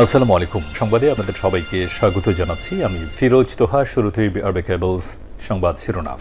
আসসালামু আলাইকুম। সংবাদে আপনাদের সবাইকে স্বাগত জানাচ্ছি। আমি ফিরোজ তোহা, শুরুতেই আরবে কেবলস সংবাদ শিরোনাম।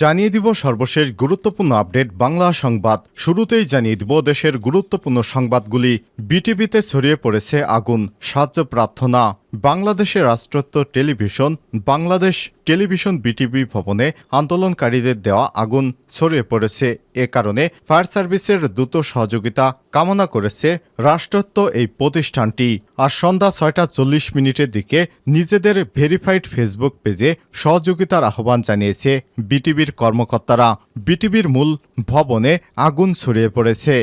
জানিয়ে দিব সর্বশেষ গুরুত্বপূর্ণ আপডেট বাংলা সংবাদ। শুরুতেই জানিয়ে দিব দেশের গুরুত্বপূর্ণ সংবাদগুলি। বিটিভিতে ছড়িয়ে পড়েছে আগুন, সাহায্য প্রার্থনা। বাংলাদেশের রাষ্ট্রত্ব টেলিভিশন, বাংলাদেশ টেলিভিশন বিটিভি ভবনে আন্দোলনকারীদের দেওয়া আগুন ছড়িয়ে পড়েছে। এ কারণে ফায়ার সার্ভিসের দ্রুত সহযোগিতা কামনা করেছে রাষ্ট্রত্ব এই প্রতিষ্ঠানটি। আর সন্ধ্যা ছয়টা চল্লিশ মিনিটের দিকে নিজেদের ভেরিফাইড ফেসবুক পেজে সহযোগিতার আহ্বান জানিয়েছে বিটিভির কর্মকর্তারা। বিটিভির মূল ভবনে আগুন ছড়িয়ে পড়েছে।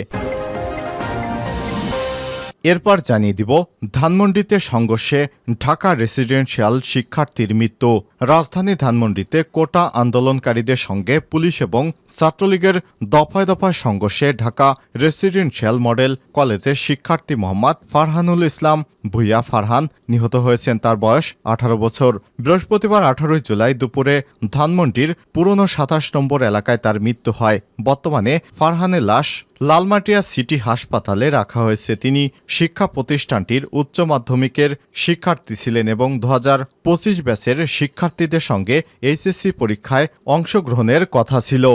এরপর জানিয়ে দিব, ধানমন্ডিতে সংঘর্ষে ঢাকা রেসিডেন্সিয়াল শিক্ষার্থীর মৃত্যু। রাজধানী ধানমন্ডিতে কোটা আন্দোলনকারীদের সঙ্গে পুলিশ এবং ছাত্রলীগের দফায় দফায় সংঘর্ষে ঢাকা রেসিডেন্সিয়াল মডেল কলেজের শিক্ষার্থী মোহাম্মদ ফারহানুল ইসলাম ভুইয়া ফারহান নিহত হয়েছেন তার বয়স আঠারো বছর। বৃহস্পতিবার আঠারোই জুলাই দুপুরে ধানমন্ডির পুরনো সাতাশ নম্বর এলাকায় তার মৃত্যু হয়। বর্তমানে ফারহানের লাশ লালমাটিয়া সিটি হাসপাতালে রাখা হয়েছে। তিনি শিক্ষা প্রতিষ্ঠানটির উচ্চ মাধ্যমিকের শিক্ষার্থী ছিলেন এবং দু হাজার পঁচিশ ব্যাচের শিক্ষার্থীদের সঙ্গে এইচএসসি পরীক্ষায় অংশগ্রহণের কথা ছিল।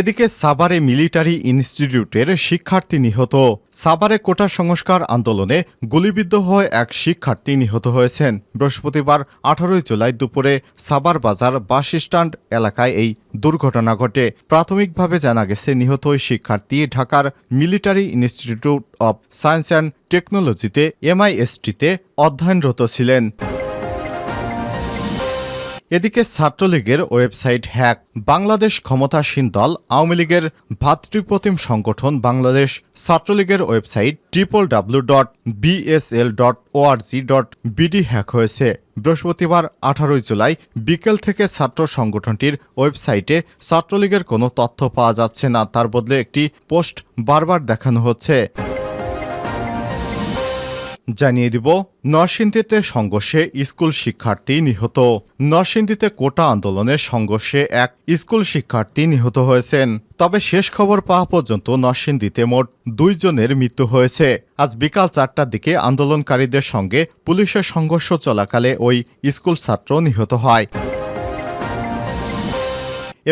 এদিকে সাভারে মিলিটারি ইনস্টিটিউটের শিক্ষার্থী নিহত। সাভারে কোটা সংস্কার আন্দোলনে গুলিবিদ্ধ হয়ে এক শিক্ষার্থী নিহত হয়েছেন। বৃহস্পতিবার আঠারোই জুলাই দুপুরে সাভার বাজার বাস স্ট্যান্ড এলাকায় এই দুর্ঘটনা ঘটে। প্রাথমিকভাবে জানা গেছে, নিহত ওই শিক্ষার্থী ঢাকার military institute of science and টেকনোলজিতে এমআইএসটিতে অধ্যয়নরত ছিলেন। এদিকে ছাত্রলীগের ওয়েবসাইট হ্যাক। বাংলাদেশ ক্ষমতাসীন দল, আওয়ামী লীগের ভাতৃপ্রতিম সংগঠন বাংলাদেশ। ছাত্রলীগের website triple W dot BSL dot ORG dot BD hack হয়েছে। বৃহস্পতিবার আঠারোই জুলাই বিকেল থেকে ছাত্র সংগঠনটির ওয়েবসাইটে ছাত্রলীগের কোনো তথ্য পাওয়া যাচ্ছে না। তার বদলে একটি পোস্ট বারবার দেখানো হচ্ছে। জানিয়ে দিব, নরসিংদীতে সংঘর্ষে স্কুল শিক্ষার্থী নিহত। নরসিংদীতে কোটা আন্দোলনের সংঘর্ষে এক স্কুল শিক্ষার্থী নিহত হয়েছেন। তবে শেষ খবর পাওয়া পর্যন্ত নরসিংদীতে মোট দুইজনের মৃত্যু হয়েছে। আজ বিকাল চারটার দিকে আন্দোলনকারীদের সঙ্গে পুলিশের সংঘর্ষ চলাকালে ওই স্কুল ছাত্র নিহত হয়।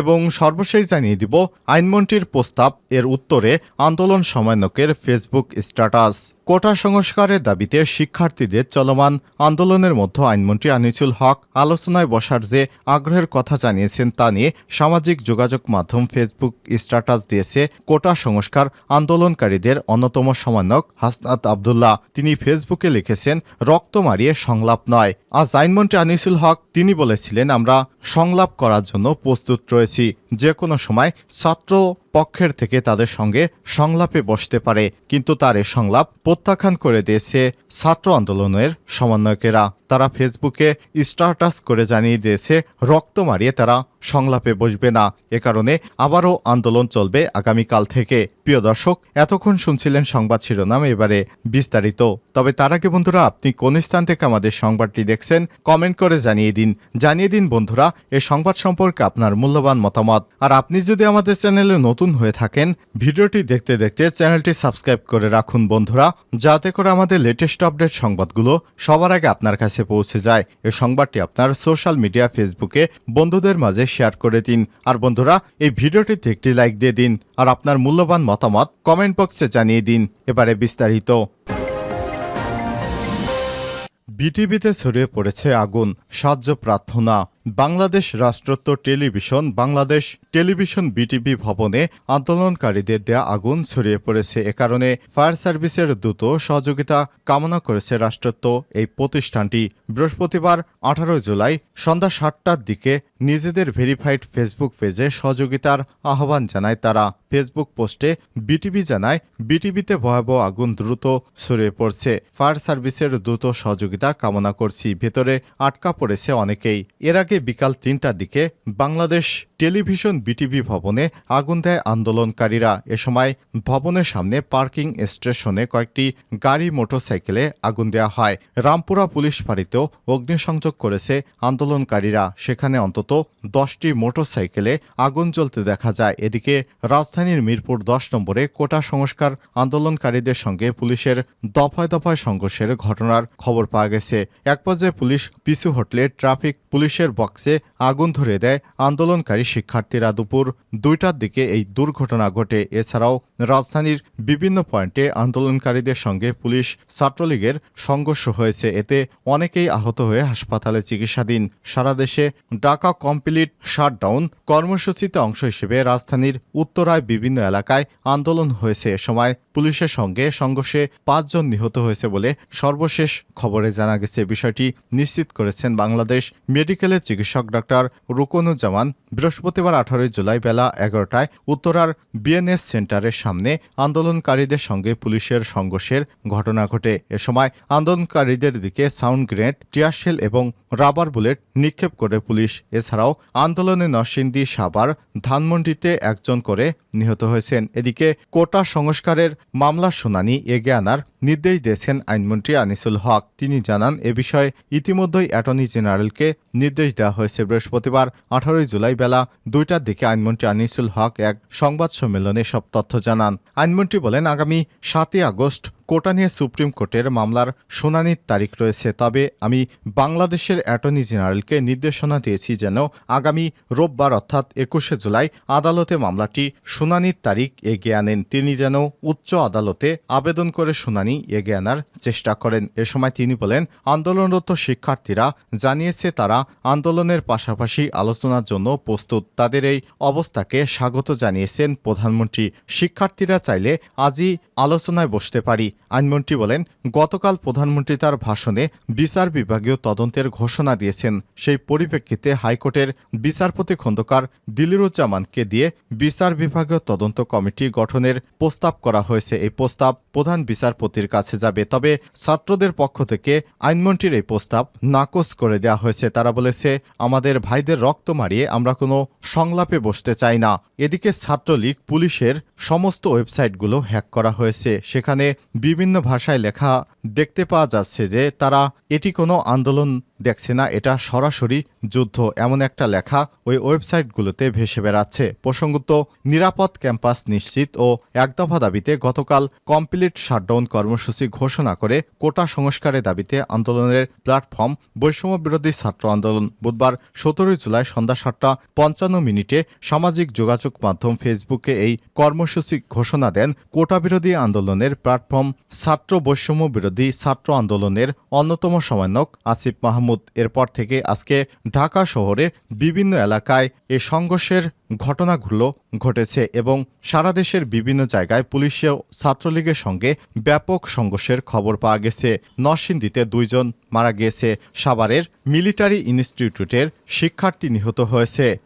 এবং সর্বশেষ জানিয়ে দিব আইনমন্ত্রীর প্রস্তাব, এর উত্তরে আন্দোলন সমন্বয়কের ফেসবুক স্ট্যাটাস। কোটা সংস্কারের দাবিতে শিক্ষার্থীদের চলমান আন্দোলনের মধ্যে আইনমন্ত্রী আনিসুল হক আলোচনায় বসার যে আগ্রহের কথা জানিয়েছেন তা নিয়ে সামাজিক যোগাযোগ মাধ্যম ফেসবুক স্ট্যাটাস দিয়েছে কোটা সংস্কার আন্দোলনকারীদের অন্যতম সমন্বয়ক হাসনাত আবদুল্লাহ। তিনি ফেসবুকে লিখেছেন, রক্ত মারিয়ে সংলাপ নয়। আজ আইনমন্ত্রী আনিসুল হক, তিনি বলেছিলেন, আমরা সংলাপ করার জন্য প্রস্তুত রয়েছি। যে কোনো সময় ছাত্র পক্ষের থেকে তাদের সঙ্গে সংলাপে বসতে পারে, কিন্তু তার এ সংলাপ প্রত্যাখ্যান করে দিয়েছে ছাত্র আন্দোলনের সমন্বয়কেরা। তারা ফেসবুকে স্টার্টাস করে জানিয়ে দিয়েছে, রক্ত মারিয়ে তারা সংলাপে বসবে না। এ কারণে আবারও আন্দোলন চলবে আগামীকাল থেকে। প্রিয় দর্শক, এতক্ষণ শুনছিলেন সংবাদ শিরোনাম, এবারে বিস্তারিত। তবে তার আগে বন্ধুরা, আপনি কোন স্থান থেকে আমাদের সংবাদটি দেখছেন, কমেন্ট করে জানিয়ে দিন। জানিয়ে দিন বন্ধুরা, এ সংবাদ সম্পর্কে আপনার মূল্যবান মতামত। আর আপনি যদি আমাদের চ্যানেলে নতুন হয়ে থাকেন, ভিডিওটি দেখতে দেখতে চ্যানেলটি সাবস্ক্রাইব করে রাখুন বন্ধুরা, যাতে করে আমাদের লেটেস্ট আপডেট সংবাদগুলো সবার আগে আপনার কাছে পৌঁছে যায়। এই সংবাদটি আপনার সোশ্যাল মিডিয়া ফেসবুকে বন্ধুদের মাঝে শেয়ার করে দিন। আর বন্ধুরা, এই ভিডিওটিতে একটি লাইক দিয়ে দিন, আর আপনার মূল্যবান মতামত কমেন্ট বক্সে জানিয়ে দিন। এবারে বিস্তারিত। বিটিভিতে ছড়িয়ে পড়েছে আগুন, সাহায্য প্রার্থনা। বাংলাদেশ রাষ্ট্রত্ব টেলিভিশন, বাংলাদেশ টেলিভিশন বিটিভি ভবনে আন্দোলনকারীদের দেয়া আগুন ছড়িয়ে পড়েছে। এ কারণে ফায়ার সার্ভিসের দ্রুত সহযোগিতা কামনা করেছে রাষ্ট্রত্ব। এই প্রতিষ্ঠানটি বৃহস্পতিবার আঠারো জুলাই সন্ধ্যা সাতটার দিকে নিজেদের ভেরিফাইড ফেসবুক পেজে সহযোগিতার আহ্বান জানায় তারা। ফেসবুক পোস্টে বিটিভি জানায়, বিটিভিতে ভয়াবহ আগুন দ্রুত ছড়িয়ে পড়ছে। ফায়ার সার্ভিসের দ্রুত সহযোগিতা কামনা করছি। ভেতরে আটকা পড়েছে অনেকেই। এর আগে বিকাল তিনটার দিকে বাংলাদেশ টেলিভিশন বিটিভি ভবনে আগুন দেয় আন্দোলনকারীরা। এ সময় ভবনের সামনে পার্কিং স্টেশনে কয়েকটি গাড়ি, মোটরসাইকেলে আগুন দেওয়া হয়। রামপুরা পুলিশ ফাঁড়িতেও অগ্নিসংযোগ করেছে আন্দোলনকারীরা। সেখানে অন্তত দশটি মোটরসাইকেলে আগুন জ্বলতে দেখা যায়। এদিকে রাজধানীর মিরপুর দশ নম্বরে কোটা সংস্কার আন্দোলনকারীদের সঙ্গে পুলিশের দফায় দফায় সংঘর্ষের ঘটনার খবর পাওয়া গেছে। এক পর্যায়ে পুলিশ পিছু হটলে ট্রাফিক পুলিশের বক্সে আগুন ধরে দেয় আন্দোলনকারী শিক্ষার্থীরা দুপুর দুইটার দিকে এই দুর্ঘটনা ঘটে। এছাড়াও রাজধানীর বিভিন্ন পয়েন্টে আন্দোলনকারীদের সঙ্গে পুলিশ ছাত্রলীগের সংঘর্ষ হয়েছে। এতে অনেকেই আহত হয়ে হাসপাতালে চিকিৎসাধীন। সারা দেশে ঢাকা কমপ্লিট শাটডাউন কর্মসূচিতে অংশ হিসেবে রাজধানীর উত্তরায় বিভিন্ন এলাকায় আন্দোলন হয়েছে। এ সময় পুলিশের সঙ্গে সংঘর্ষে পাঁচজন নিহত হয়েছে বলে সর্বশেষ খবরে জানা গেছে। বিষয়টি নিশ্চিত করেছেন বাংলাদেশ মেডিকেলের চিকিৎসক ডাক্তার রুকনুজ্জামান। বৃহস্পতিবার আঠারোই জুলাই বেলা এগারোটায় উত্তরার বিএনএস সেন্টারের সামনে আন্দোলনকারীদের সঙ্গে পুলিশের সংঘর্ষের ঘটনা ঘটে। এ সময় আন্দোলনকারীদের দিকে সাউন্ড গ্রেনেড টিয়ারশেল এবং রাবার বুলেট নিক্ষেপ করে পুলিশ। এছাড়াও আন্দোলনে নরসিংদী সাবার ধানমন্ডিতে একজন করে নিহত হয়েছেন। এদিকে কোটা সংস্কারের মামলার শুনানি এগিয়ে আনার নির্দেশ দিয়েছেন আইনমন্ত্রী আনিসুল হক। তিনি জানান, এ বিষয়ে ইতিমধ্যেই অ্যাটর্নি জেনারেলকে নির্দেশ দেওয়া হয়েছে। বৃহস্পতিবার আঠারোই জুলাই বেলা দুইটার দিকে আইনমন্ত্রী আনিসুল হক এক সংবাদ সম্মেলনে সব তথ্য জানান। আইনমন্ত্রী বলেন আগামী সাতই আগস্ট কোটা নিয়ে সুপ্রিম কোর্টের মামলার শুনানির তারিখ রয়েছে, তবে আমি বাংলাদেশের অ্যাটর্নি জেনারেলকে নির্দেশনা দিয়েছি যেন আগামী রোববার অর্থাৎ একুশে জুলাই আদালতে মামলাটি শুনানির তারিখ এগিয়ে আনেন। তিনি যেন উচ্চ আদালতে আবেদন করে শুনানি এগিয়ে আনার চেষ্টা করেন। এ সময় তিনি বলেন, আন্দোলনরত শিক্ষার্থীরা জানিয়েছে তারা আন্দোলনের পাশাপাশি আলোচনার জন্য প্রস্তুত। তাদের এই অবস্থাকে স্বাগত জানিয়েছেন প্রধানমন্ত্রী। শিক্ষার্থীরা চাইলে আজই আলোচনায় বসতে পারি। আইনমন্ত্রী বলেন, গতকাল প্রধানমন্ত্রী তার ভাষণে বিচার বিভাগীয় তদন্তের ঘোষণা দিয়েছেন। সেই পরিপ্রেক্ষিতে হাইকোর্টের বিচারপতি খন্দকার দিলিরুজ্জামানকে দিয়ে বিচার বিভাগীয় তদন্ত কমিটি গঠনের প্রস্তাব করা হয়েছে। এই প্রস্তাব প্রধান বিচারপতির কাছে যাবে। তবে ছাত্রদের পক্ষ থেকে আইনমন্ত্রীর এই প্রস্তাব নাকচ করে দেওয়া হয়েছে। তারা বলেছে, আমাদের ভাইদের রক্ত মারিয়ে আমরা কোনো সংলাপে বসতে চাই না। এদিকে ছাত্রলীগ পুলিশের সমস্ত ওয়েবসাইটগুলো হ্যাক করা হয়েছে। সেখানে বিভিন্ন ভাষায় লেখা দেখতে পাওয়া যাচ্ছে যে তারা এটি কোনো আন্দোলন দেখছে না, এটা সরাসরি যুদ্ধ। এমন একটা লেখা ওই ওয়েবসাইটগুলোতে ভেসে বেড়াচ্ছে। প্রসঙ্গত, নিরাপদ ক্যাম্পাস নিশ্চিত ও একদফা দাবিতে গতকাল কমপ্লিট শাটডাউন কর্মসূচি ঘোষণা করে কোটা সংস্কারের দাবিতে আন্দোলনের প্ল্যাটফর্ম বৈষম্য বিরোধী ছাত্র আন্দোলন বুধবার সতেরোই জুলাই সন্ধ্যা সাতটা পঞ্চান্ন মিনিটে সামাজিক যোগাযোগ মাধ্যম ফেসবুকে এই কর্মসূচি ঘোষণা দেন কোটা বিরোধী আন্দোলনের প্ল্যাটফর্ম ছাত্র বৈষম্য বিরোধী ছাত্র আন্দোলনের অন্যতম সমন্বয়ক আসিফ মাহমুদ। এরপর থেকে আজকে ঢাকা শহরে বিভিন্ন এলাকায় এ সংঘর্ষের ঘটনাগুলো ঘটেছে এবং সারা দেশের বিভিন্ন জায়গায় পুলিশেও ছাত্রলীগের সঙ্গে ব্যাপক সংঘর্ষের খবর পাওয়া গেছে। নরসিংদীতে দুইজন মারা গিয়েছে। সাভারের মিলিটারি ইনস্টিটিউটের শিক্ষার্থী নিহত হয়েছে।